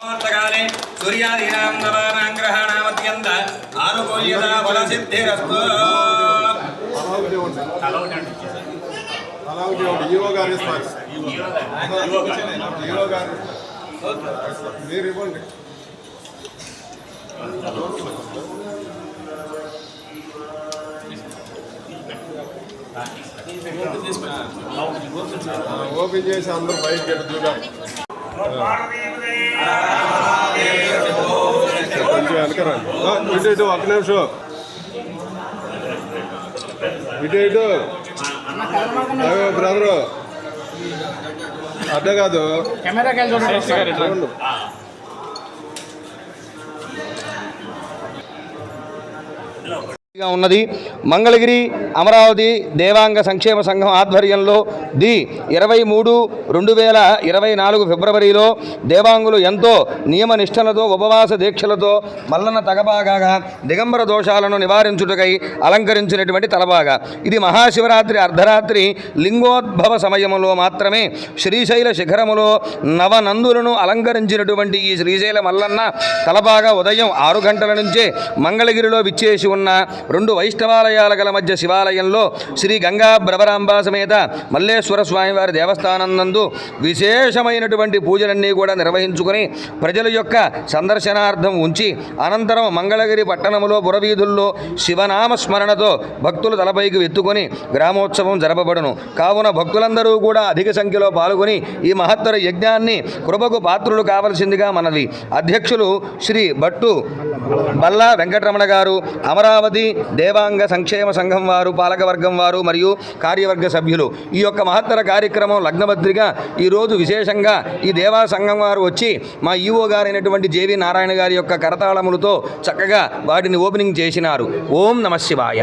ముహూర్తకాలే సూర్యాదీనాం నవానాం గ్రహాణామత్యంత ఆనుకూల్యత బల సిద్ధిరస్తు మీరు ఇవ్వండి ఓపెన్ చేసి అందరూ బయట ఎడుతుగా కొంచెం వెనకరండి ఇటు ఇటు ఒక్క నిమిషం ఇటు ఇటు అయ్యో బ్రదరు అడ్డ కాదు ఉన్నది. మంగళగిరి అమరావతి దేవాంగ సంక్షేమ సంఘం ఆధ్వర్యంలో ది ఇరవై మూడు రెండు వేల ఇరవై నాలుగు ఫిబ్రవరిలో దేవాంగులు ఎంతో నియమ నిష్టలతో ఉపవాస దీక్షలతో మల్లన తగబాగా దిగంబర దోషాలను నివారించుటకై అలంకరించినటువంటి తలబాగా. ఇది మహాశివరాత్రి అర్ధరాత్రి లింగోద్భవ సమయంలో మాత్రమే శ్రీశైల శిఖరములో నవనందులను అలంకరించినటువంటి ఈ శ్రీశైల మల్లన్న తలబాగా ఉదయం ఆరు గంటల నుంచే మంగళగిరిలో విచ్చేసి ఉన్న రెండు వైష్ణవాలయాల గల మధ్య శివాలయంలో శ్రీ గంగా భ్రవరాంబ సమేత మల్లేశ్వర స్వామివారి దేవస్థానం నందు విశేషమైనటువంటి పూజలన్నీ కూడా నిర్వహించుకుని ప్రజల యొక్క సందర్శనార్థం ఉంచి అనంతరం మంగళగిరి పట్టణములో పురవీధుల్లో శివనామ స్మరణతో భక్తులు తలపైకి ఎత్తుకొని గ్రామోత్సవం జరపబడును. కావున భక్తులందరూ కూడా అధిక సంఖ్యలో పాల్గొని ఈ మహత్తర యజ్ఞాన్ని కృపకు పాత్రులు కావలసిందిగా మనది అధ్యక్షులు శ్రీ భట్టు బల్లా వెంకటరమణ గారు అమరావతి దేవాంగ సంక్షేమ సంఘం వారు పాలకవర్గం వారు మరియు కార్యవర్గ సభ్యులు. ఈ యొక్క మహత్తర కార్యక్రమం లగ్నభద్రిగా ఈరోజు విశేషంగా ఈ దేవా సంఘం వారు వచ్చి మా ఈవో గారైనటువంటి జేవి నారాయణ గారి యొక్క కరతాళములతో చక్కగా వాటిని ఓపెనింగ్ చేసినారు. ఓం నమ శివాయ.